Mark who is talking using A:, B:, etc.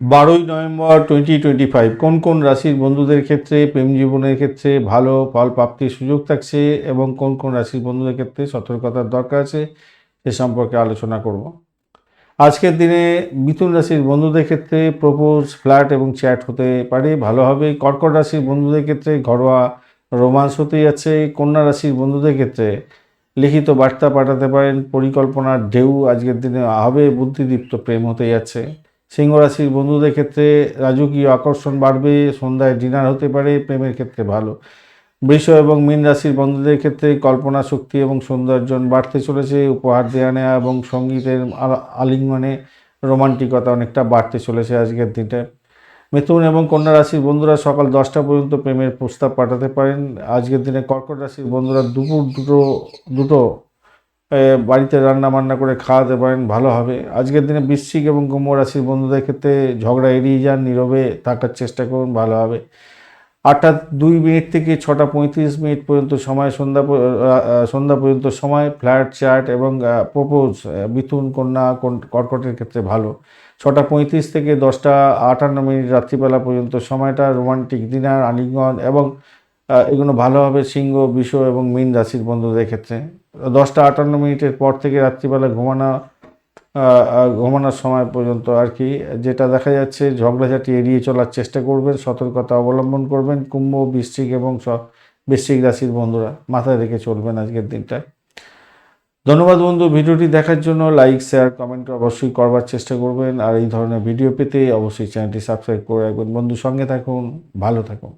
A: বারোই November twenty twenty five কোন কোন রাশির বন্ধুদের ক্ষেত্রে প্রেম জীবনের ক্ষেত্রে ভালো ফল প্রাপ্তির সুযোগ থাকছে এবং কোন কোন রাশির বন্ধুদের ক্ষেত্রে সতর্কতার দরকার আছে সে সম্পর্কে আলোচনা করব। আজকের দিনে মিথুন রাশির বন্ধুদের ক্ষেত্রে প্রপোজ ফ্ল্যাট এবং চ্যাট হতে পারে, ভালো হবে। কর্কট রাশির বন্ধুদের ক্ষেত্রে ঘরোয়া রোমান্স হতে যাচ্ছে। কন্যা রাশির বন্ধুদের ক্ষেত্রে লিখিত বার্তা পাঠাতে পারেন। পরিকল্পনার ঢেউ আজকের দিনে হবে, বুদ্ধিদীপ্ত প্রেম হতে যাচ্ছে। সিংহ রাশির বন্ধুদের ক্ষেত্রে রাজকীয় আকর্ষণ বাড়বে, সন্ধ্যায় ডিনার হতে পারে, প্রেমের ক্ষেত্রে ভালো। বৃষ এবং মীন রাশির বন্ধুদের ক্ষেত্রে কল্পনা শক্তি এবং সৌন্দর্যন বাড়তে চলেছে, উপহার দেওয়া নেওয়া এবং সঙ্গীতের আলিঙ্গনে রোমান্টিকতা অনেকটা বাড়তে চলেছে আজকের দিনটায়। মিথুন এবং কন্যা রাশির বন্ধুরা সকাল দশটা পর্যন্ত প্রেমের প্রস্তাব পাঠাতে পারেন। আজকের দিনে কর্কট রাশির বন্ধুরা দুপুর দুটো দুটো বাড়িতে রান্না বান্না করে খাওয়াতে পারেন, ভালো হবে। আজকের দিনে বৃশ্চিক এবং কুম্ভ রাশির বন্ধুদের ক্ষেত্রে ঝগড়া এড়িয়ে যান, নীরবে থাকার চেষ্টা করুন, ভালো হবে। আটটা দুই মিনিট থেকে ছটা পঁয়ত্রিশ মিনিট পর্যন্ত সময়, সন্ধ্যা সন্ধ্যা পর্যন্ত সময়, ফ্ল্যাট চার্ট এবং প্রপোজ মিথুন, কন্যা, কন- কর্কটের ক্ষেত্রে ভালো। ছটা পঁয়ত্রিশ থেকে দশটা আটান্ন মিনিট রাত্রিবেলা পর্যন্ত সময়টা, রোমান্টিক ডিনার আলিঙ্গন এবং এগুলো ভালো হবে সিংহ, বিষ এবং মীন রাশির বন্ধুদের ক্ষেত্রে। দশটা আটান্ন মিনিটের পর থেকে রাত্রিবেলা ঘুমানো ঘুমানোর সময় পর্যন্ত আর কি। যেটা দেখা যাচ্ছে, ঝগড়াঝাটি এড়িয়ে চলার চেষ্টা করবেন, সতর্কতা অবলম্বন করবেন, কুম্ভ, বৃশ্চিক এবং বৃশ্চিক রাশির বন্ধুরা মাথায় রেখে চলবেন আজকের দিনটায় ধন্যবাদ বন্ধু, ভিডিওটি দেখার জন্য লাইক, শেয়ার, কমেন্ট অবশ্যই করবার চেষ্টা করবেন। আর এই ধরনের ভিডিও পেতে অবশ্যই চ্যানেলটি সাবস্ক্রাইব করে রাখবেন। বন্ধু সঙ্গে থাকুন, ভালো থাকুন।